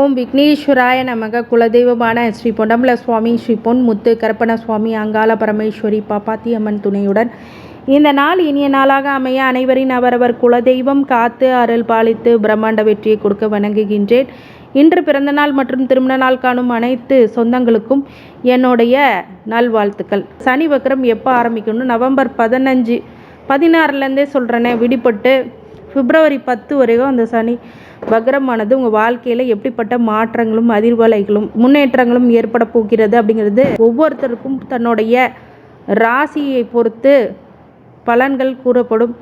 ஓம் விக்னேஸ்வராய நமக குலதெய்வமான ஸ்ரீ பொன்னம்பல சுவாமி ஸ்ரீ பொன் முத்து கருப்பண சுவாமி அங்காள பரமேஸ்வரி பாப்பாத்தி அம்மன் துணையுடன். இந்த நாள் இனிய நாளாக அமைய அனைவரின் அவரவர் குலதெய்வம் காத்து அருள் பாலித்து பிரம்மாண்ட வெற்றியை கொடுக்க வணங்குகின்றேன். இன்று பிறந்தநாள் மற்றும் திருமண நாள் காணும் அனைத்து சொந்தங்களுக்கும் என்னுடைய நல்வாழ்த்துக்கள். சனி வக்கரம் எப்போ ஆரம்பிக்கணும் நவம்பர் பதினஞ்சு பதினாறுலேருந்தே சொல்கிறேனே விடுபட்டு பிப்ரவரி பத்து வரைக்கும் அந்த சனி. வக்ரமானது உங்கள் வாழ்க்கையில் எப்படிப்பட்ட மாற்றங்களும் அதிர்வலைகளும் முன்னேற்றங்களும் ஏற்பட போகிறது அப்படிங்கிறது ஒவ்வொருத்தருக்கும் தன்னுடைய ராசியை பொறுத்து பலன்கள் கூறப்படும்.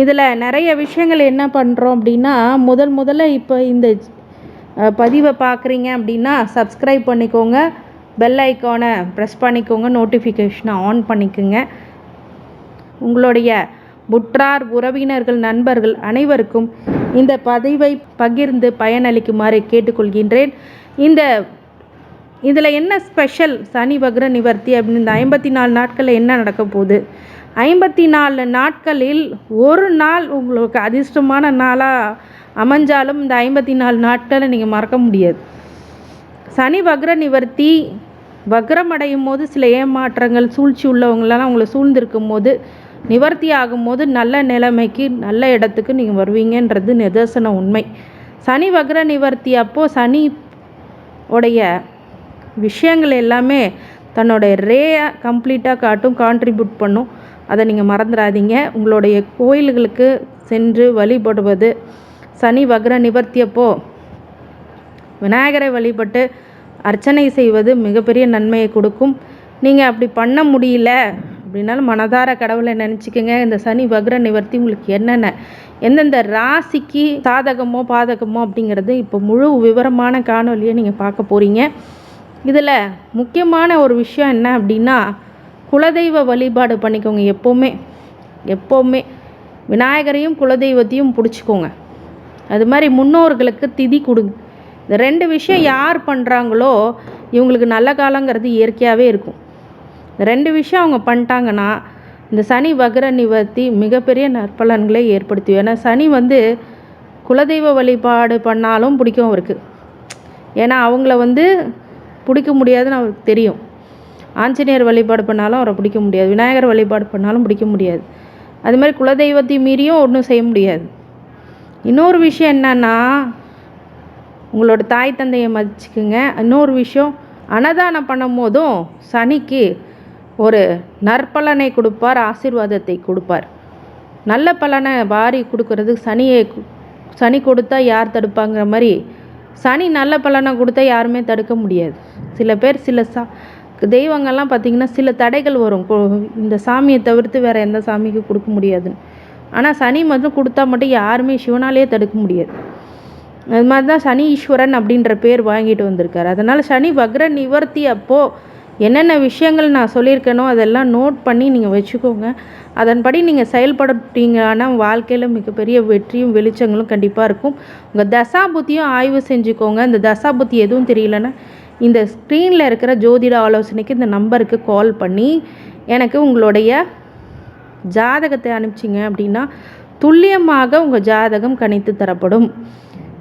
இதில் நிறைய விஷயங்கள் என்ன பண்ணுறோம் அப்படின்னா முதல் முதல்ல இப்போ இந்த பதிவை பார்க்குறீங்க அப்படின்னா சப்ஸ்கிரைப் பண்ணிக்கோங்க. பெல் ஐக்கானை ப்ரெஸ் பண்ணிக்கோங்க. நோட்டிஃபிகேஷனை ஆன் பண்ணிக்கோங்க. உங்களுடைய புற்றார் உறவினர்கள் நண்பர்கள் அனைவருக்கும் இந்த பதிவை பகிர்ந்து பயனளிக்குமாறு கேட்டுக்கொள்கின்றேன். இந்த இதில் என்ன ஸ்பெஷல் சனி வக்ர நிவர்த்தி அப்படின்னு இந்த ஐம்பத்தி நாலு நாட்களில் என்ன நடக்க போகுது? ஐம்பத்தி நாலு நாட்களில் ஒரு நாள் உங்களுக்கு அதிர்ஷ்டமான நாளாக அமைஞ்சாலும் இந்த ஐம்பத்தி நாலு நாட்களை நீங்கள் மறக்க முடியாது. சனி வக்ர நிவர்த்தி வக்ரம் அடையும் போது சில ஏமாற்றங்கள் சூழ்ச்சி உள்ளவங்களெல்லாம் உங்களை சூழ்ந்திருக்கும் போது நிவர்த்தி ஆகும்போது நல்ல நிலைமைக்கு நல்ல இடத்துக்கு நீங்கள் வருவீங்கன்றது நிதர்சன உண்மை. சனி வக்ர நிவர்த்தி அப்போது சனி உடைய விஷயங்கள் எல்லாமே தன்னுடைய ரேயை கம்ப்ளீட்டாக காட்டும் கான்ட்ரிபியூட் பண்ணும். அதை நீங்கள் மறந்துடாதீங்க. உங்களுடைய கோயில்களுக்கு சென்று வழிபடுவது சனி வக்ர நிவர்த்தியப்போ விநாயகரை வழிபட்டு அர்ச்சனை செய்வது மிகப்பெரிய நன்மையை கொடுக்கும். நீங்கள் அப்படி பண்ண முடியல அப்படின்னாலும் மனதார கடவுளை நினச்சிக்கோங்க. இந்த சனி வக்ர நிவர்த்தி உங்களுக்கு என்னென்ன எந்தெந்த ராசிக்கு சாதகமோ பாதகமோ அப்படிங்கிறது இப்போ முழு விவரமான காணொலியை நீங்கள் பார்க்க போகிறீங்க இதில் முக்கியமான ஒரு விஷயம் என்ன அப்படின்னா குலதெய்வ வழிபாடு பண்ணிக்கோங்க எப்போவுமே. எப்போவுமே. விநாயகரையும் குலதெய்வத்தையும் பிடிச்சிக்கோங்க. அது மாதிரி முன்னோர்களுக்கு திதி கொடுங்க. இந்த ரெண்டு விஷயம் யார் பண்ணுறாங்களோ இவங்களுக்கு நல்ல காலங்கிறது இயற்கையாகவே இருக்கும். இந்த ரெண்டு விஷயம் அவங்க பண்ணிட்டாங்கன்னா இந்த சனி வக்ர நிவர்த்தி மிகப்பெரிய நற்பலன்களை ஏற்படுத்தும். ஏன்னா சனி வந்து குலதெய்வ வழிபாடு பண்ணாலும் பிடிக்கும் அவருக்கு. ஏன்னா அவங்கள வந்து பிடிக்க முடியாதுன்னு அவருக்கு தெரியும். ஆஞ்சநேயர் வழிபாடு பண்ணாலும் அவரை பிடிக்க முடியாது. விநாயகர் வழிபாடு பண்ணாலும் பிடிக்க முடியாது. அது மாதிரி குலதெய்வத்தை மீறியும் ஒன்றும் செய்ய முடியாது. இன்னொரு விஷயம் என்னன்னா உங்களோட தாய் தந்தையை மதிச்சுக்குங்க. இன்னொரு விஷயம் அன்னதானம் பண்ணும் போதும் சனிக்கு ஒரு நற்பலனை கொடுப்பார் ஆசீர்வாதத்தை கொடுப்பார். நல்ல பலனை வாரி கொடுக்கறது சனியை சனி கொடுத்தா யார் தடுப்பாங்கிற மாதிரி சனி நல்ல பலனை கொடுத்தா யாருமே தடுக்க முடியாது. சில பேர் சில சா தெய்வங்கள்லாம் பார்த்திங்கன்னா சில தடைகள் வரும். இந்த சாமியை தவிர்த்து வேறு எந்த சாமிக்கு கொடுக்க முடியாதுன்னு ஆனால் சனி மட்டும் கொடுத்தா மட்டும் யாருமே சிவனாலேயே தடுக்க முடியாது. அது மாதிரி தான் சனி ஈஸ்வரன் அப்படின்ற பேர் வாங்கிட்டு வந்திருக்காரு. அதனால் சனி வக்ர நிவர்த்தி அப்போது என்னென்ன விஷயங்கள் நான் சொல்லியிருக்கேனோ அதெல்லாம் நோட் பண்ணி நீங்கள் வச்சுக்கோங்க. அதன்படி நீங்கள் செயல்படுத்தீங்கன்னா வாழ்க்கையில் மிகப்பெரிய வெற்றியும் வெளிச்சங்களும் கண்டிப்பாக இருக்கும். உங்கள் தசாபுத்தியும் ஆய்வு செஞ்சுக்கோங்க. இந்த தசாபுத்தி எதுவும் தெரியலன்னா இந்த ஸ்க்ரீனில் இருக்கிற ஜோதிட ஆலோசனைக்கு இந்த நம்பருக்கு கால் பண்ணி எனக்கு உங்களுடைய ஜாதகத்தை அனுப்பிச்சிங்க அப்படின்னா துல்லியமாக உங்கள் ஜாதகம் கணித்து தரப்படும்.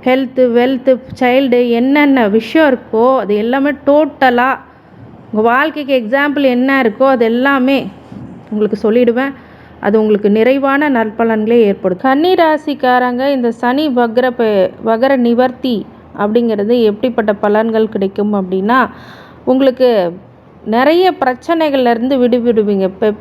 ஹெல்த்து வெல்த்து சைல்டு என்னென்ன விஷயம் இருக்கோ அது எல்லாமே டோட்டலாக உங்கள் வாழ்க்கைக்கு எக்ஸாம்பிள் என்ன இருக்கோ அது எல்லாமே உங்களுக்கு சொல்லிடுவேன். அது உங்களுக்கு நிறைவான நற்பலன்களே ஏற்படும். கன்னி ராசிக்காரங்க இந்த சனி வக்ர பெ- வக்ர நிவர்த்தி அப்படிங்கிறது எப்படிப்பட்ட பலன்கள் கிடைக்கும் அப்படின்னா உங்களுக்கு நிறைய பிரச்சனைகள்லேருந்து விடுவிடுவீங்க. இப்போ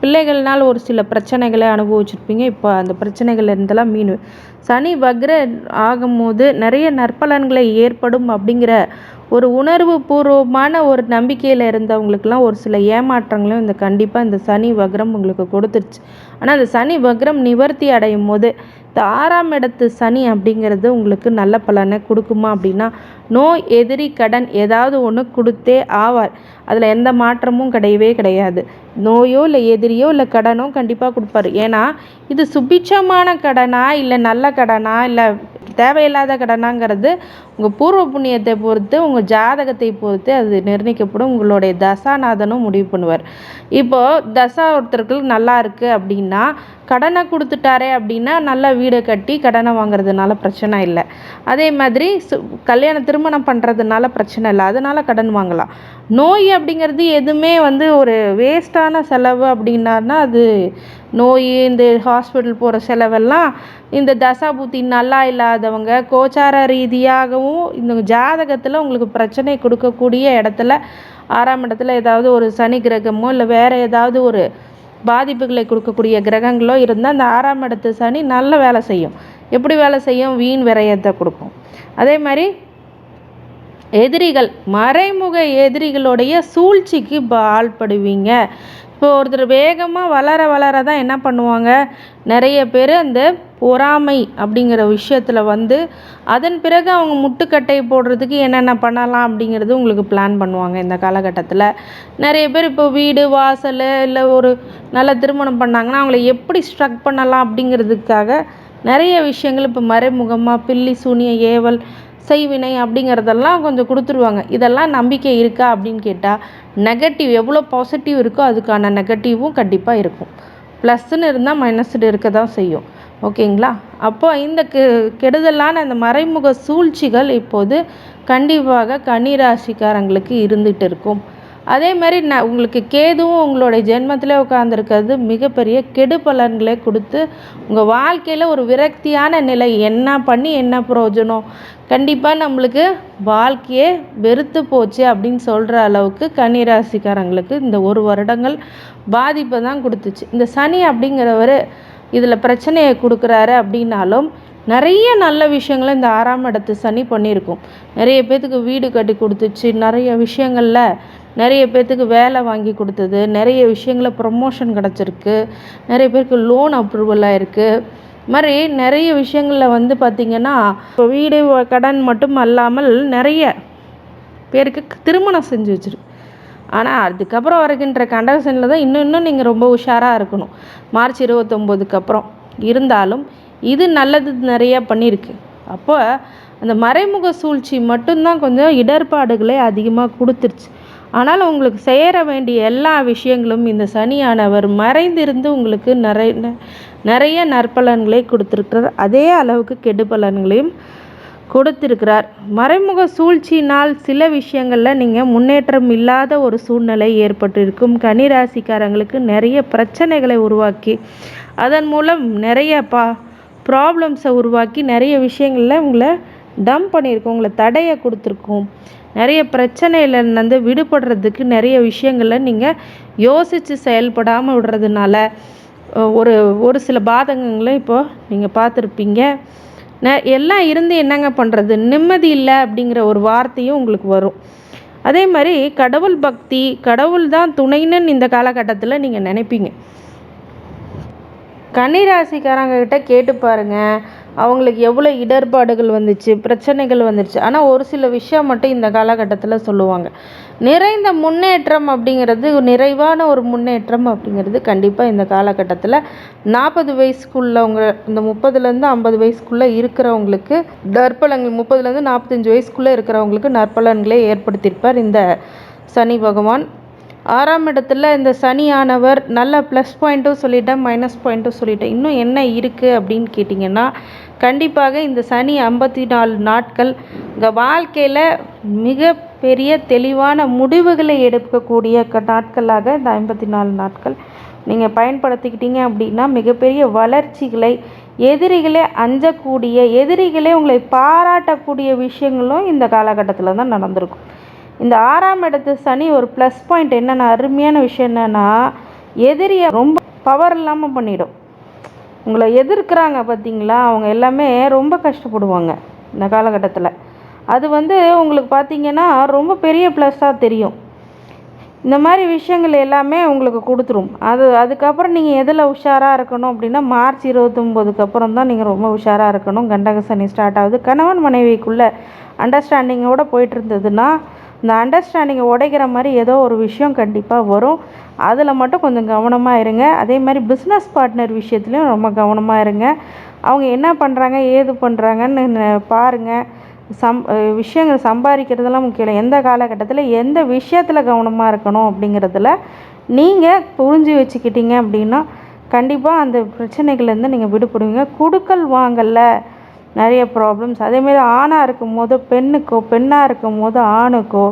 பிள்ளைகள்னால் ஒரு சில பிரச்சனைகளை அனுபவிச்சிருப்பீங்க. இப்போ அந்த பிரச்சனைகள்லேருந்தெல்லாம் மீன் சனி வக்ர ஆகும்போது நிறைய நற்பலன்களை ஏற்படும் அப்படிங்கிற ஒரு உணர்வு பூர்வமான ஒரு நம்பிக்கையில் இருந்தவங்களுக்கெல்லாம் ஒரு சில ஏமாற்றங்களும் இந்த கண்டிப்பாக இந்த சனி வக்ரம் உங்களுக்கு கொடுத்துருச்சு. ஆனால் அந்த சனி வக்ரம் நிவர்த்தி அடையும் போது இந்த ஆறாம் இடத்து சனி அப்படிங்கிறது உங்களுக்கு நல்ல பலனை கொடுக்குமா அப்படின்னா நோய் எதிரி கடன் ஏதாவது ஒன்று கொடுத்தே ஆவார். அதில் எந்த மாற்றமும் கிடையவே கிடையாது. நோயோ இல்லை எதிரியோ இல்லை கடனோ கண்டிப்பாக கொடுப்பாரு. ஏன்னா இது சுபிட்சமான கடனா இல்லை நல்ல கடனா இல்லை தேவையில்லாத கடனாங்கிறது உங்கள் பூர்வ புண்ணியத்தை பொறுத்து உங்கள் ஜாதகத்தை பொறுத்து அது நிர்ணயிக்கப்படும். உங்களுடைய தசாநாதனும் முடிவு பண்ணுவார். இப்போது தசா ஒருத்தருக்கு நல்லா இருக்குது அப்படின்னா கடனை கொடுத்துட்டாரே அப்படின்னா நல்லா வீடை கட்டி கடனை வாங்குறதுனால பிரச்சனை இல்லை. அதே மாதிரி சு கல்யாணம் திருமணம் பண்ணுறதுனால பிரச்சனை இல்லை. அதனால் கடன் வாங்கலாம். நோய் அப்படிங்கிறது எதுவுமே வந்து ஒரு வேஸ்ட்டான செலவு அப்படின்னா அது நோய் இந்த ஹாஸ்பிட்டல் போகிற செலவெல்லாம் இந்த தசாபுத்தி நல்லா இல்லாதவங்க கோச்சார ரீதியாகவும் இந்த ஜாதகத்தில் உங்களுக்கு பிரச்சனை கொடுக்கக்கூடிய இடத்துல ஆறாம் இடத்துல ஏதாவது ஒரு சனி கிரகமோ இல்லை வேறு ஏதாவது ஒரு பாதிப்புகளை கொடுக்கக்கூடிய கிரகங்களோ இருந்தால் அந்த ஆறாம் இடத்து சனி நல்ல வேலை செய்யும். எப்படி வேலை செய்யும்? வீண் விரயத்தை கொடுக்கும். அதே மாதிரி எதிரிகள் மறைமுக எதிரிகளுடைய சூழ்ச்சிக்கு ஆள்படுவீங்க இப்போ ஒருத்தர் வேகமாக வளர வளர தான் என்ன பண்ணுவாங்க? நிறைய பேர் அந்த பொறாமை அப்படிங்கிற விஷயத்தில் வந்து அதன் பிறகு அவங்க முட்டுக்கட்டை போடுறதுக்கு என்னென்ன பண்ணலாம் அப்படிங்கிறது உங்களுக்கு பிளான் பண்ணுவாங்க இந்த காலகட்டத்தில். நிறைய பேர் இப்போ வீடு வாசல் இல்லை ஒரு நல்ல திருமணம் பண்ணாங்கன்னா அவங்கள எப்படி ஸ்ட்ரக் பண்ணலாம் அப்படிங்கிறதுக்காக நிறைய விஷயங்கள் இப்போ மறைமுகமாக பில்லி சூனிய ஏவல் செய்வினை அப்படிங்கிறதெல்லாம் கொஞ்சம் கொடுத்துருவாங்க. இதெல்லாம் நம்பிக்கை இருக்கா அப்படின்னு கேட்டால் நெகட்டிவ் எவ்வளோ பாசிட்டிவ் இருக்கோ அதுக்கான நெகட்டிவும் கண்டிப்பாக இருக்கும். ப்ளஸ்ன்னு இருந்தால் மைனஸ்டு இருக்க தான் செய்யும் ஓகேங்களா அப்போ இந்த கெ கெடுதலான அந்த மறைமுக சூழ்ச்சிகள் இப்போது கண்டிப்பாக கன்னிராசிக்காரங்களுக்கு இருந்துகிட்டு இருக்கும். அதே மாதிரி நான் உங்களுக்கு கேதுவும் உங்களுடைய ஜென்மத்தில் உட்காந்துருக்கிறது மிகப்பெரிய கெடு பலன்களை கொடுத்து உங்கள் வாழ்க்கையில் ஒரு விரக்தியான நிலை என்ன பண்ணி என்ன பிரயோஜனம்? கண்டிப்பாக நம்மளுக்கு வாழ்க்கையே வெறுத்து போச்சு அப்படின்னு சொல்கிற அளவுக்கு கன்னிராசிக்காரங்களுக்கு இந்த ஒரு வருடங்கள் பாதிப்பை தான் கொடுத்துச்சு. இந்த சனி அப்படிங்கிறவர் இதில் பிரச்சனையை கொடுக்குறாரு அப்படின்னாலும் நிறைய நல்ல விஷயங்களை இந்த ஆறாம் இடத்து சனி பண்ணியிருக்கும். நிறைய பேர்த்துக்கு வீடு கட்டி கொடுத்துச்சு நிறைய விஷயங்களில் நிறைய பேர்த்துக்கு வேலை வாங்கி கொடுத்தது நிறைய விஷயங்களில் ப்ரொமோஷன் கிடச்சிருக்கு நிறைய பேருக்கு லோன் அப்ரூவல் ஆகிருக்கு மாதிரி நிறைய விஷயங்களில் வந்து பார்த்திங்கன்னா இப்போ வீடு கடன் மட்டும் அல்லாமல் நிறைய பேருக்கு திருமணம் செஞ்சு வச்சிருக்கு. ஆனால் அதுக்கப்புறம் வருகின்ற கண்டக்ஷனில் தான் இன்னும் இன்னும் நீங்கள் ரொம்ப உஷாராக இருக்கணும். மார்ச் இருபத்தொம்போதுக்கு அப்புறம் இருந்தாலும் இது நல்லது நிறையா பண்ணியிருக்கு அப்போ அந்த மறைமுக சூழ்ச்சி மட்டும்தான் கொஞ்சம் இடர்பாடுகளை அதிகமாக கொடுத்துருச்சு. ஆனால் உங்களுக்கு சேர வேண்டிய எல்லா விஷயங்களும் இந்த சனியானவர் மறைந்திருந்து உங்களுக்கு நிறைய நிறைய நற்பலன்களை கொடுத்துருக்கிறார். அதே அளவுக்கு கெடு பலன்களையும் கொடுத்திருக்கிறார். மறைமுக சூழ்ச்சியினால் சில விஷயங்களில் நீங்கள் முன்னேற்றம் இல்லாத ஒரு சூழ்நிலை ஏற்பட்டிருக்கும். கனிராசிக்காரங்களுக்கு நிறைய பிரச்சனைகளை உருவாக்கி அதன் மூலம் நிறைய பா ப்ராப்ளம்ஸை உருவாக்கி நிறைய விஷயங்களில் உங்களை டம்ப் பண்ணியிருக்கோம் உங்களை தடையை கொடுத்துருக்கும். நிறைய பிரச்சனையிலேருந்து விடுபடுறதுக்கு நிறைய விஷயங்களை நீங்கள் யோசித்து செயல்படாமல் விடுறதுனால ஒரு ஒரு சில பாதகங்களும் இப்போது நீங்கள் பார்த்துருப்பீங்க. ந எல்லாம் இருந்து என்னங்க பண்ணுறது நிம்மதி இல்லை அப்படிங்கிற ஒரு வார்த்தையும் உங்களுக்கு வரும். அதே மாதிரி கடவுள் பக்தி கடவுள் தான் துணைன்னு இந்த காலகட்டத்தில் நீங்கள் நினைப்பீங்க. கன்னிராசிக்காரங்க கிட்ட கேட்டு பாருங்கள் அவங்களுக்கு எவ்வளோ இடர்பாடுகள் வந்துச்சு பிரச்சனைகள் வந்துருச்சு. ஆனால் ஒரு சில விஷயம் மட்டும் இந்த காலகட்டத்தில் சொல்லுவாங்க. நிறைந்த முன்னேற்றம் அப்படிங்கிறது நிறைவான ஒரு முன்னேற்றம் அப்படிங்கிறது கண்டிப்பாக இந்த காலகட்டத்தில் நாற்பது வயசுக்குள்ளவங்க இந்த முப்பதுலேருந்து ஐம்பது வயசுக்குள்ளே இருக்கிறவங்களுக்கு நற்பலன்கள் முப்பதுலேருந்து நாற்பத்தஞ்சு வயசுக்குள்ளே இருக்கிறவங்களுக்கு நற்பலன்களை ஏற்படுத்தியிருப்பார் இந்த சனி பகவான். ஆறாம் இடத்துல இந்த சனியானவர் நல்ல ப்ளஸ் பாயிண்ட்டும் சொல்லிட்டேன் மைனஸ் பாயிண்ட்டும் சொல்லிட்டேன் இன்னும் என்ன இருக்குது அப்படின்னு கேட்டிங்கன்னா கண்டிப்பாக இந்த சனி ஐம்பத்தி நாலு நாட்கள் உங்கள் வாழ்க்கையில் மிக பெரிய தெளிவான முடிவுகளை எடுக்கக்கூடிய க நாட்களாக இந்த ஐம்பத்தி நாலு நாட்கள் நீங்கள் பயன்படுத்திக்கிட்டீங்க அப்படின்னா மிகப்பெரிய வளர்ச்சிகளை எதிரிகளே அஞ்சக்கூடிய எதிரிகளே உங்களை பாராட்டக்கூடிய விஷயங்களும் இந்த காலகட்டத்தில் தான் நடந்திருக்கும். இந்த ஆறாம் இடத்து சனி ஒரு ப்ளஸ் பாயிண்ட் என்னென்ன அருமையான விஷயம் என்னென்னா எதிரியை ரொம்ப பவர் இல்லாமல் பண்ணிடும். உங்களை எதிர்க்கிறாங்க பார்த்தீங்களா? அவங்க எல்லாமே ரொம்ப கஷ்டப்படுவாங்க இந்த காலகட்டத்தில். அது வந்து உங்களுக்கு பார்த்தீங்கன்னா ரொம்ப பெரிய ப்ளஸ்ஸாக தெரியும். இந்த மாதிரி விஷயங்கள் எல்லாமே உங்களுக்கு கொடுத்துரும். அது அதுக்கப்புறம் நீங்கள் எதில் உஷாராக இருக்கணும் அப்படின்னா மார்ச் இருபத்தொம்போதுக்கு அப்புறம் தான் நீங்கள் ரொம்ப உஷாராக இருக்கணும். கண்டக சனி ஸ்டார்ட் ஆகுது. கணவன் மனைவிக்குள்ளே அண்டர்ஸ்டாண்டிங்கோடு போயிட்டு இருந்ததுன்னா இந்த அண்டர்ஸ்டாண்டிங்கை உடைக்கிற மாதிரி ஏதோ ஒரு விஷயம் கண்டிப்பாக வரும். அதில் மட்டும் கொஞ்சம் கவனமாக இருங்க. அதே மாதிரி பிஸ்னஸ் பார்ட்னர் விஷயத்துலையும் ரொம்ப கவனமாக இருங்க. அவங்க என்ன பண்ணுறாங்க ஏது பண்ணுறாங்கன்னு பாருங்கள் சம் விஷயங்கள் சம்பாதிக்கிறதெல்லாம் முக்கியம் இல்லை. எந்த காலகட்டத்தில் எந்த விஷயத்தில் கவனமாக இருக்கணும் அப்படிங்கிறதுல நீங்கள் புரிஞ்சு வச்சுக்கிட்டீங்க அப்படின்னா கண்டிப்பாக அந்த பிரச்சனைகள்லேருந்து நீங்கள் விடுபடுவீங்க. கொடுக்கல் வாங்கல்ல. நிறைய ப்ராப்ளம்ஸ் அதேமாரி ஆணாக இருக்கும் போது பெண்ணுக்கோ பெண்ணாக இருக்கும் போது ஆணுக்கோ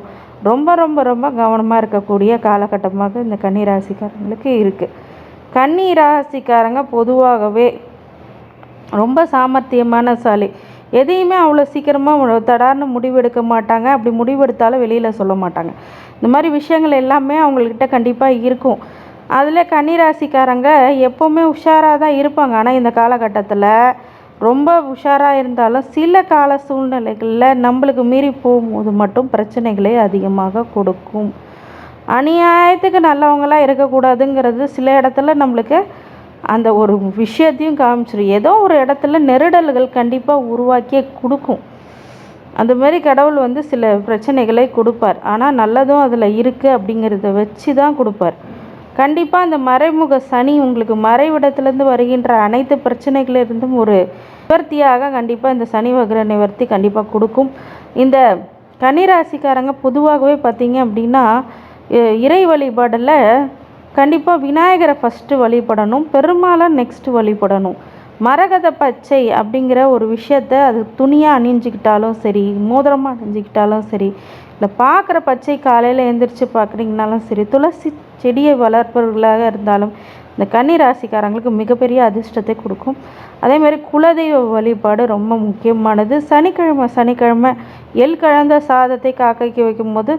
ரொம்ப ரொம்ப ரொம்ப கவனமாக இருக்கக்கூடிய காலகட்டமாக இந்த கன்னி ராசிக்காரங்களுக்கு இருக்குது கன்னி ராசிக்காரங்க பொதுவாகவே ரொம்ப சாமர்த்தியமான சாலை. எதையுமே அவ்வளோ சீக்கிரமாக தடார்னு முடிவெடுக்க மாட்டாங்க. அப்படி முடிவெடுத்தாலும் வெளியில் சொல்ல மாட்டாங்க. இந்த மாதிரி விஷயங்கள் எல்லாமே அவங்கக்கிட்ட கண்டிப்பாக இருக்கும். அதில் கன்னிராசிக்காரங்க எப்போவுமே உஷாராக தான் இருப்பாங்க. ஆனால் இந்த காலகட்டத்தில் ரொம்ப உஷாராக இருந்தாலும் சில கால சூழ்நிலைகளில் நம்மளுக்கு மீறி போகும்போது மட்டும் பிரச்சனைகளை அதிகமாக கொடுக்கும். அநியாயத்துக்கு நல்லவங்களாக இருக்கக்கூடாதுங்கிறது சில இடத்துல நம்மளுக்கு அந்த ஒரு விஷயத்தையும் காமிச்சிடும் ஏதோ ஒரு இடத்துல நெருடல்கள் கண்டிப்பாக உருவாக்கியே கொடுக்கும். அந்த மாதிரி கடவுள் வந்து சில பிரச்சனைகளை கொடுப்பார். ஆனால் நல்லதும் அதில் இருக்குது அப்படிங்கிறத வச்சு தான் கொடுப்பார். கண்டிப்பாக அந்த மறைமுக சனி உங்களுக்கு மறைவிடத்துலேருந்து வருகின்ற அனைத்து பிரச்சனைகளிலிருந்தும் ஒரு நிவர்த்தியாக கண்டிப்பாக இந்த சனி வக்ர நிவர்த்தி கண்டிப்பாக கொடுக்கும். இந்த கன்னிராசிக்காரங்க பொதுவாகவே பார்த்தீங்க அப்படின்னா இறை வழிபாடில் கண்டிப்பாக விநாயகரை ஃபஸ்ட்டு வழிபடணும் பெருமாளை நெக்ஸ்ட்டு வழிபடணும். மரகத பச்சை அப்படிங்கிற ஒரு விஷயத்த அது துணியாக அணிஞ்சிக்கிட்டாலும் சரி மோதிரமாக அணிஞ்சிக்கிட்டாலும் சரி இல்லை பார்க்குற பச்சை காலையில் எழுந்திரிச்சு பார்க்குறீங்கனாலும் சரி துளசி செடியை வளர்ப்பவர்களாக இருந்தாலும் இந்த கன்னி ராசிக்காரங்களுக்கு மிகப்பெரிய அதிர்ஷ்டத்தை கொடுக்கும். அதேமாதிரி குலதெய்வ வழிபாடு ரொம்ப முக்கியமானது. சனிக்கிழமை சனிக்கிழமை எல் கலந்த சாதத்தை காக்கைக்கு வைக்கும்போது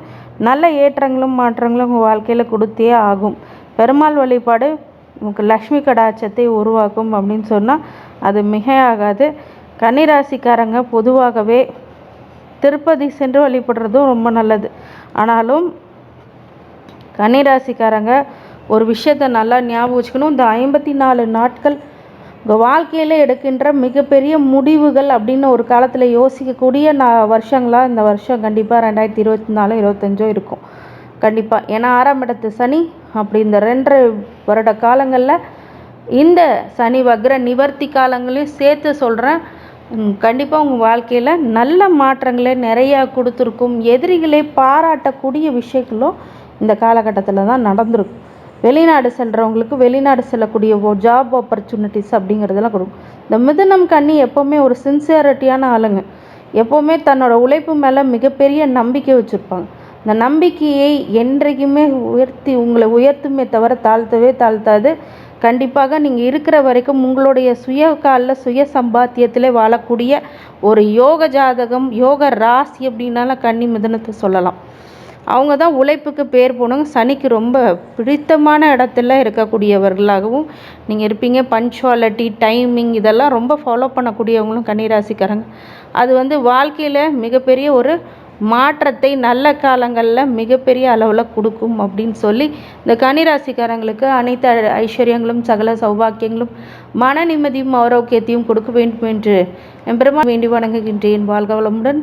நல்ல ஏற்றங்களும் மாற்றங்களும் உங்கள் வாழ்க்கையில் கொடுத்தே ஆகும். பெருமாள் வழிபாடு உங்களுக்கு லக்ஷ்மி கடாட்சத்தை உருவாக்கும் அப்படின்னு சொன்னால் அது மிகையாகாது. கன்னிராசிக்காரங்க பொதுவாகவே திருப்பதி சென்று வழிபடுறதும் ரொம்ப நல்லது. ஆனாலும் கன்னிராசிக்காரங்க ஒரு விஷயத்த நல்லா ஞாபகம் வச்சுக்கணும். இந்த ஐம்பத்தி நாலு நாட்கள் உங்கள் வாழ்க்கையில் எடுக்கின்ற மிகப்பெரிய முடிவுகள் அப்படின்னு ஒரு காலத்தில் யோசிக்கக்கூடிய நான் வருஷங்களாக இந்த வருஷம் கண்டிப்பாக ரெண்டாயிரத்தி இருபத்தி நாலு இருபத்தஞ்சோ இருக்கும். கண்டிப்பாக ஏன்னா ஆறாம் இடத்து சனி அப்படி இந்த ரெண்டரை வருட காலங்களில் இந்த சனி வக்ர நிவர்த்தி காலங்களையும் சேர்த்து சொல்கிறேன் கண்டிப்பாக உங்கள் வாழ்க்கையில் நல்ல மாற்றங்களை நிறையா கொடுத்துருக்கும். எதிரிகளை பாராட்டக்கூடிய விஷயங்களும் இந்த காலகட்டத்தில் தான் நடந்திருக்கும். வெளிநாடு செல்கிறவங்களுக்கு வெளிநாடு செல்லக்கூடிய ஜாப் ஆப்பர்ச்சுனிட்டிஸ் அப்படிங்கிறதெல்லாம் கொடுக்கும். இந்த மிதுனம் கண்ணி எப்போவுமே ஒரு சின்சியாரிட்டியான ஆளுங்க. எப்போவுமே தன்னோட உழைப்பு மேலே மிகப்பெரிய நம்பிக்கை வச்சுருப்பாங்க. இந்த நம்பிக்கையை என்றைக்குமே உயர்த்தி உங்களை உயர்த்துமே தவிர தாழ்த்தவே தாழ்த்தாது. கண்டிப்பாக நீங்கள் இருக்கிற வரைக்கும் உங்களுடைய சுய காலில் சுய சம்பாத்தியத்தில் வாழக்கூடிய ஒரு யோக ஜாதகம் யோக ராசி அப்படின்னாலும் கன்னி மிதனத்தை சொல்லலாம். அவங்க தான் உழைப்புக்கு பேர் போனவங்க. சனிக்கு ரொம்ப பிடித்தமான இடத்துல இருக்கக்கூடியவர்களாகவும் நீங்கள் இருப்பீங்க. பஞ்சுவாலிட்டி டைமிங் இதெல்லாம் ரொம்ப ஃபாலோ பண்ணக்கூடியவங்களும் கன்னிராசிக்காரங்க. அது வந்து வாழ்க்கையில் மிகப்பெரிய ஒரு மாற்றத்தை நல்ல காலங்களில் மிகப்பெரிய அளவில் கொடுக்கும் அப்படின்னு சொல்லி இந்த கன்னிராசிக்காரங்களுக்கு அனைத்து ஐஸ்வர்யங்களும் சகல சௌபாக்கியங்களும் மன நிம்மதியும் ஆரோக்கியத்தையும் கொடுக்க வேண்டும் என்று எம்பெருமா வேண்டி வணங்குகின்றேன். வாழ்க வளமுடன்.